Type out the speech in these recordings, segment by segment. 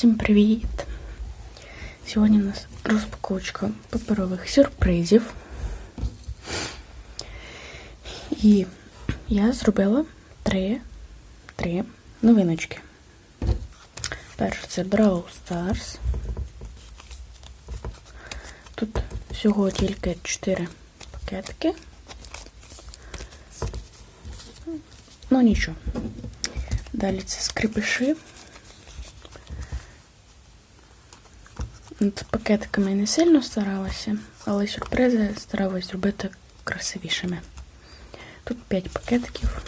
Всім привіт! Сьогодні у нас розпаковочка паперових сюрпризів. І я зробила три, три новиночки. Перше це Brawl Stars. Тут всього тільки 4 пакетики. Ну нічого. Далі це скрипиши. Над пакетиками не сильно старалася, але сюрпризи старалась зробити красивішими. Тут 5 пакетиків.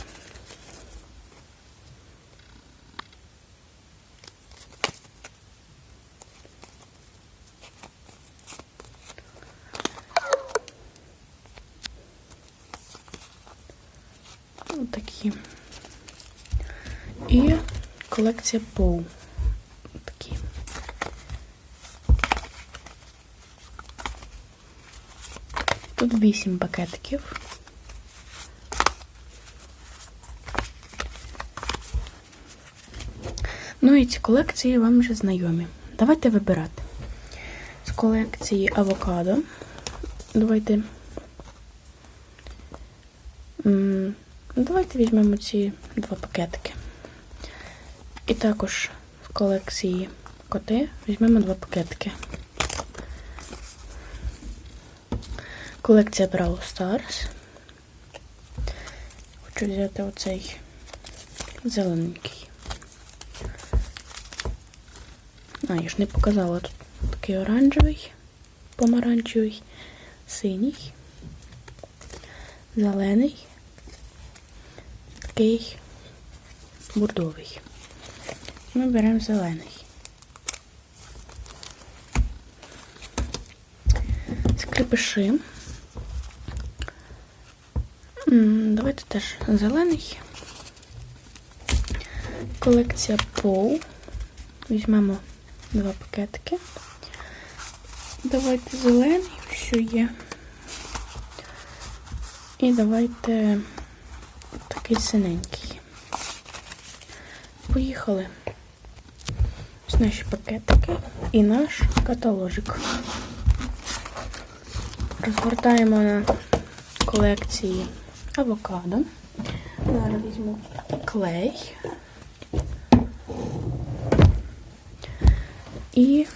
Такі. І колекція Поу. Такі. Тут 8 пакетиків. Ну і ці колекції вам вже знайомі. Давайте вибирати. З колекції авокадо. Давайте. Давайте візьмемо ці два пакетики. І також з колекції коти візьмемо два пакетики. Колекція Brawl Stars. Хочу взяти оцей зелененький. А, я ж не показала тут такий оранжевий, помаранчевий, синій, зелений, такий бордовий. Ми беремо зелений. Скрипиши. Давайте теж зелений. Колекція Поу. Візьмемо два пакетики. Давайте зелений, що є. І давайте такий синенький. Поїхали. Ось наші пакетики і наш каталожик. Розгортаємо на колекції авокадо. Зараз візьму клей. І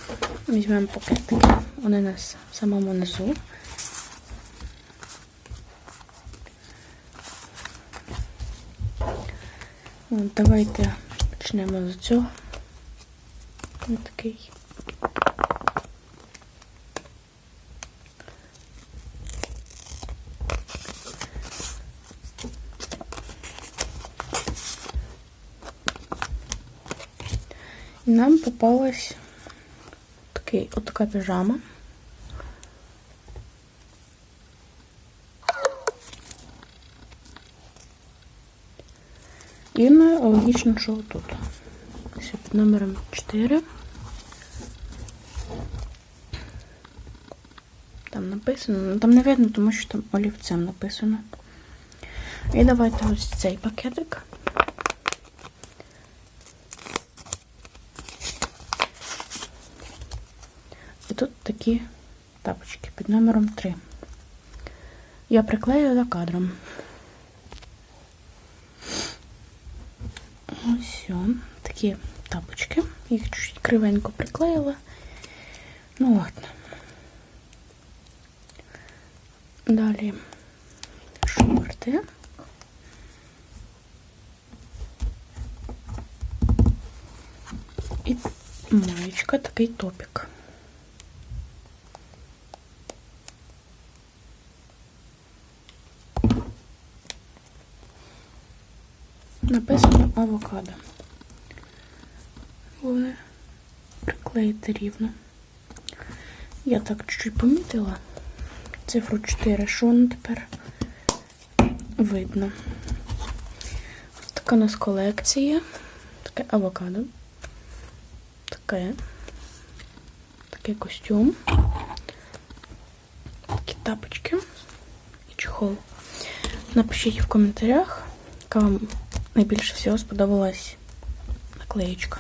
візьмемо пакетики. Вони нас в самому низу. Давайте почнемо з цього. Ось такий. Нам попалась такий, отака піжама. І ми логічно, що тут. Ось під номером 4. Там написано, ну там не видно, тому що там олівцем написано. І давайте ось цей пакетик. І тут такі тапочки під номером 3. Я приклею за кадром. Ось такі тапочки. Їх чуть кривенько приклеїла. Ну ладно. Далі шорти. І маєчка, такий топік. Написано авокадо. Головне приклеїти рівно. Я так чуть-чуть помітила цифру 4, що воно тепер видно. Така у нас колекція. Таке авокадо. Таке. Такий костюм. Такі тапочки і чехол. Напишіть в коментарях, яка вам найбільше всього сподобалась наклеєчка.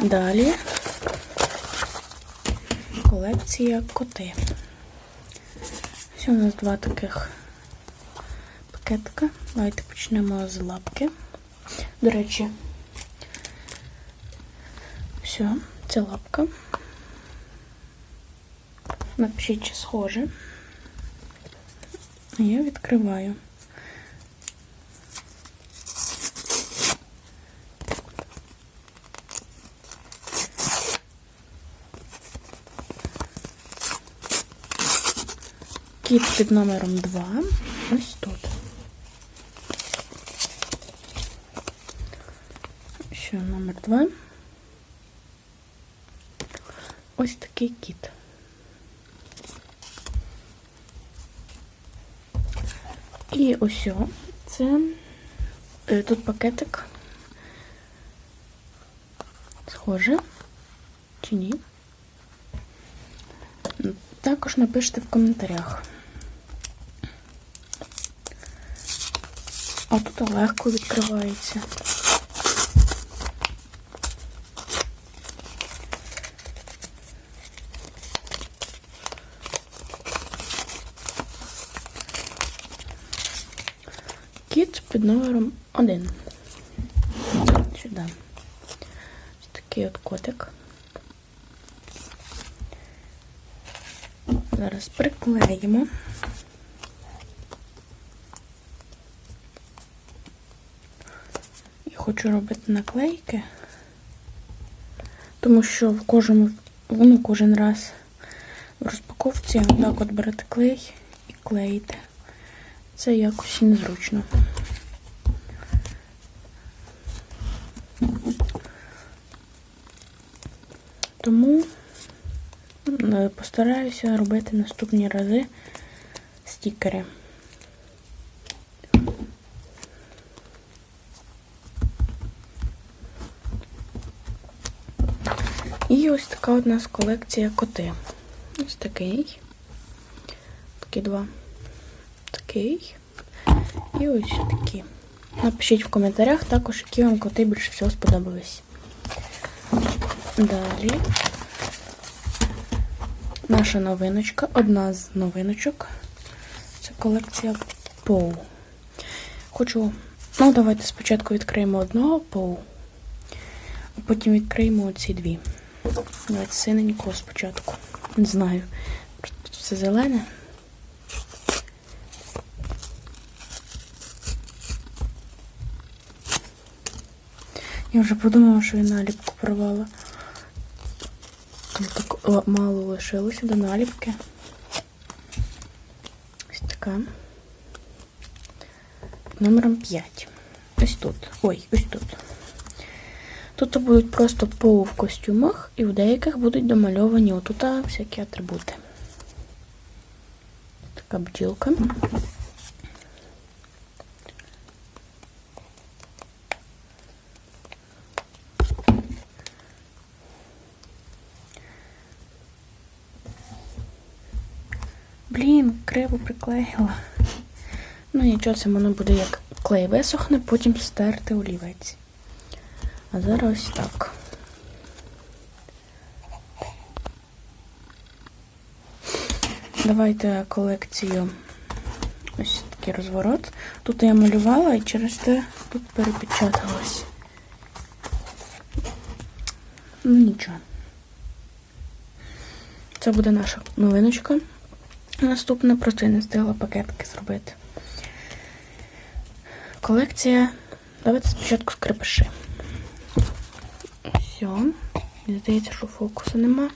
Далі колекція коти. Ось у нас два таких пакетика. Давайте почнемо з лапки. До речі, все, це лапка. Напишіть, чи схоже. Я відкриваю. Кіт під номером 2. Ось тут. Ще номер 2. Ось такий кіт. І ось це е, тут пакетик. Схоже. Чи ні? Також напишіть в коментарях. А тут легко відкривається. Кіт під номером 1. Сюди. Такий от котик. Зараз приклеїмо. Хочу робити наклейки, тому що в кожному, ну, кожен раз в розпаковці отак от берете клей і клеїте. Це якось незручно. Тому постараюся робити наступні рази стікери. І ось така у нас колекція коти. Ось такий. Такі два. Такий. І ось такі. Напишіть в коментарях також, які вам коти більше всього сподобались. Далі наша новиночка, одна з новиночок. Це колекція Поу. Хочу. Ну, давайте спочатку відкриємо одного Поу, а потім відкриємо оці дві. Давайте синенького спочатку. Не знаю. Тут все зелене. Я вже подумала, що я наліпку порвала. Так мало лишилося до наліпки. Ось така. Номером 5. Ось тут. Ой, ось тут. Тут будуть просто по в костюмах, і в деяких будуть домальовані отут всякі атрибути. Така бджілка. Блін, криво приклеїла. Ну нічого, це воно буде як клей висохне, потім стерти олівець. А зараз ось так. Давайте колекцію ось такий розворот. Тут я малювала і через те тут перепечаталось. Ну нічого. Це буде наша новиночка. Наступна просто я не встигла пакетики зробити. Колекція. Давайте спочатку скрипиши. Все. Мені здається, що фокусу нема.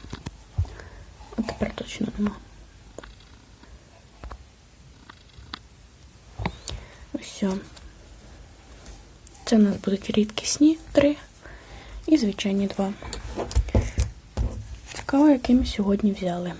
А тепер точно нема. Все. Це у нас будуть рідкісні три і звичайні два. Цікаво, які ми сьогодні взяли.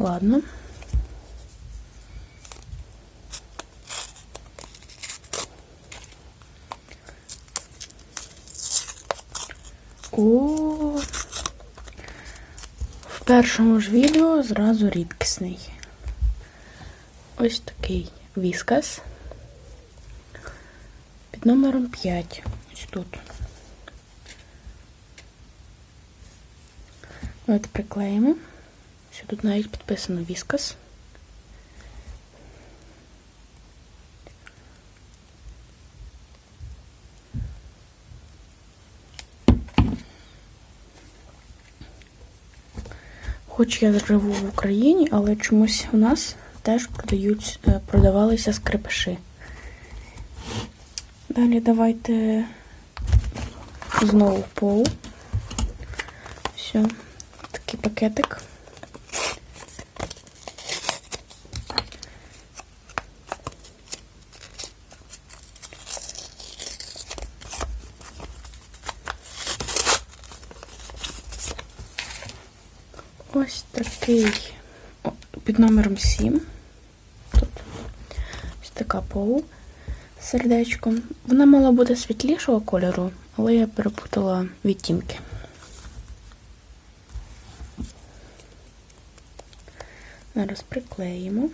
Ладно. О, першому ж відео зразу рідкісний. Ось такий віскас під номером 5. Ось тут. Давайте приклеїмо. Що тут навіть підписано віскас. Хоч я живу в Україні, але чомусь у нас теж продають, е, продавалися скрипиші. Далі давайте знову пол. Все, такий пакетик. Ось такий під номером 7. Тут ось така полу з сердечком. Вона мала бути світлішого кольору, але я перепутала відтінки. Зараз приклеїмо.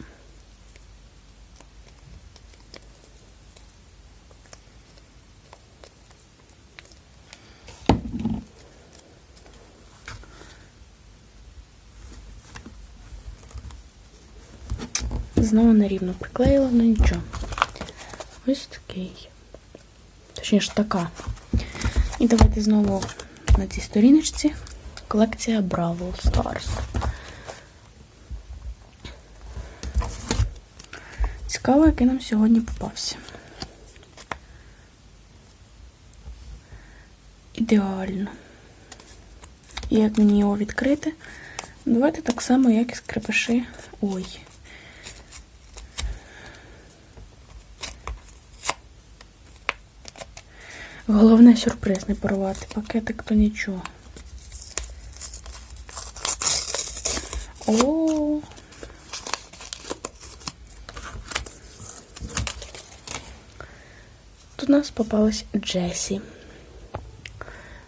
Знову нерівно приклеїла, ну нічого. Ось такий. Точніше, така. І давайте знову на цій сторіночці колекція Бравл Stars. Цікаво, який нам сьогодні попався. Ідеально. І як мені його відкрити? Давайте так само, як і скрипиши. Ой. Головне сюрприз не порвати. Пакетик то нічого. О. Тут у нас попалась Джесі.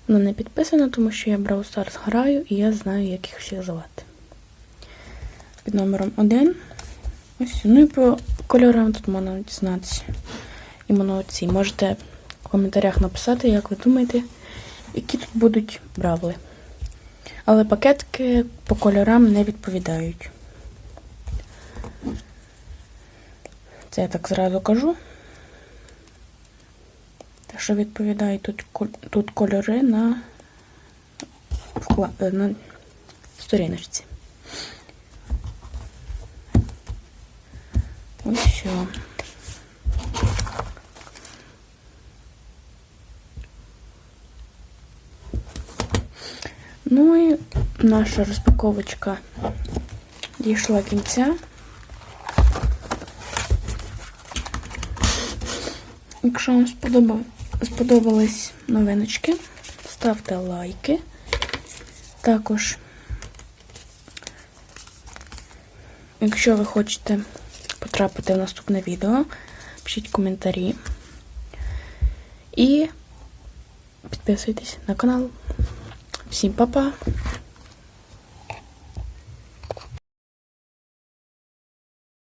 Вона не підписана, тому що я Brawl Stars граю і я знаю, як їх всіх звати. Під номером 1. Ось. Ну і по кольорам тут можна дізнатися. Іменно ці. Можете в коментарях написати, як ви думаєте, які тут будуть бравли. Але пакетки по кольорам не відповідають. Це я так зразу кажу. Те, що відповідають тут, тут кольори на, на сторіночці. Ось все. Ну і наша розпаковочка дійшла кінця. Якщо вам сподобались новиночки, ставте лайки. Також, якщо ви хочете потрапити в наступне відео, пишіть коментарі і підписуйтесь на канал. Всім па-па!